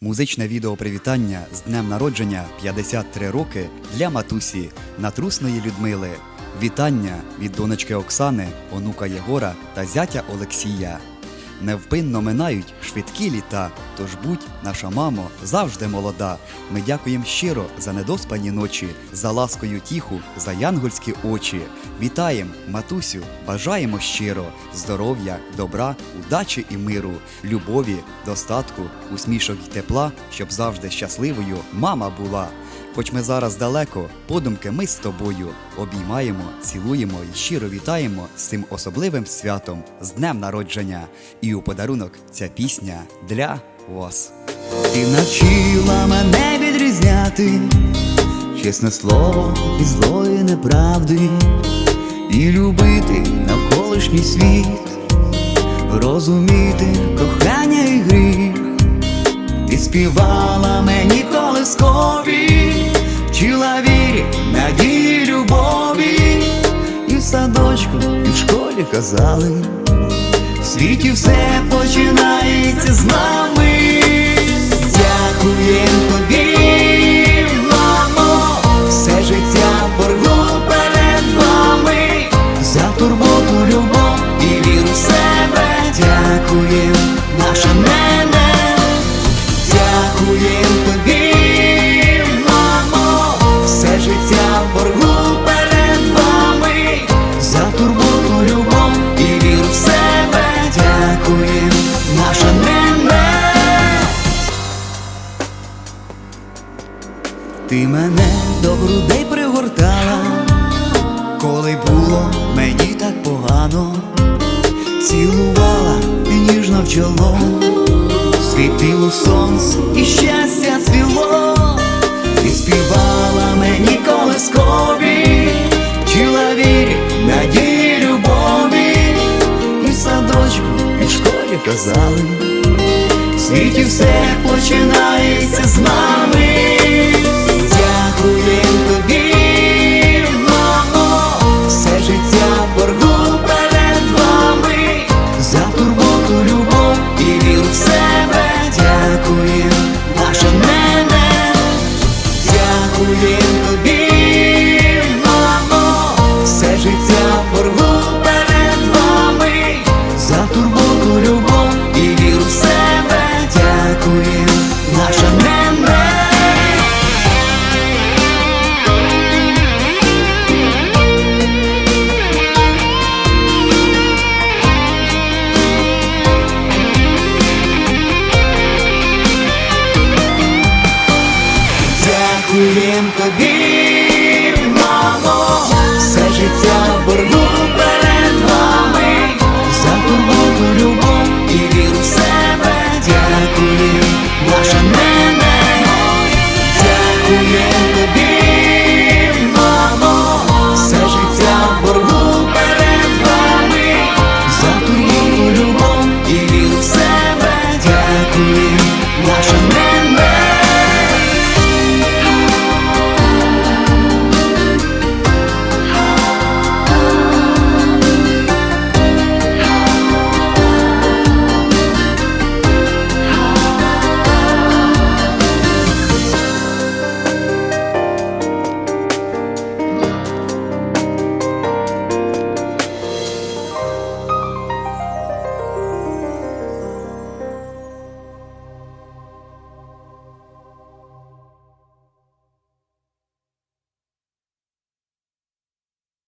Музичне відео привітання з днем народження 53 роки для матусі натрусної Людмили. Вітання від донечки Оксани, онука Єгора та зятя Олексія. Невпинно минають швидкі літа, тож будь, наша мамо, завжди молода. Ми дякуємо щиро за недоспані ночі, за ласкою тіху, за янгольські очі. Вітаєм, матусю, бажаємо щиро здоров'я, добра, удачі і миру, любові, достатку, усмішок і тепла, щоб завжди щасливою мама була. Хоч ми зараз далеко, подумки ми з тобою обіймаємо, цілуємо і щиро вітаємо з цим особливим святом, з днем народження. І у подарунок ця пісня для вас. Ти навчила мене відрізняти чесне слово і злої неправди, і любити навколишній світ, розуміти кохання і гріх. Ти співала казали. В світі все починається з нами. дякуємо тобі, Ти мене до грудей пригортала, коли було мені так погано, цілувала і ніжно в чоло, світило сонце і щастя цвіло, ти співала мені колискові, вчила вірі, надії, любові, і в садочку, і в школі казали. В світі все починається з нами. Дякуєм тобі,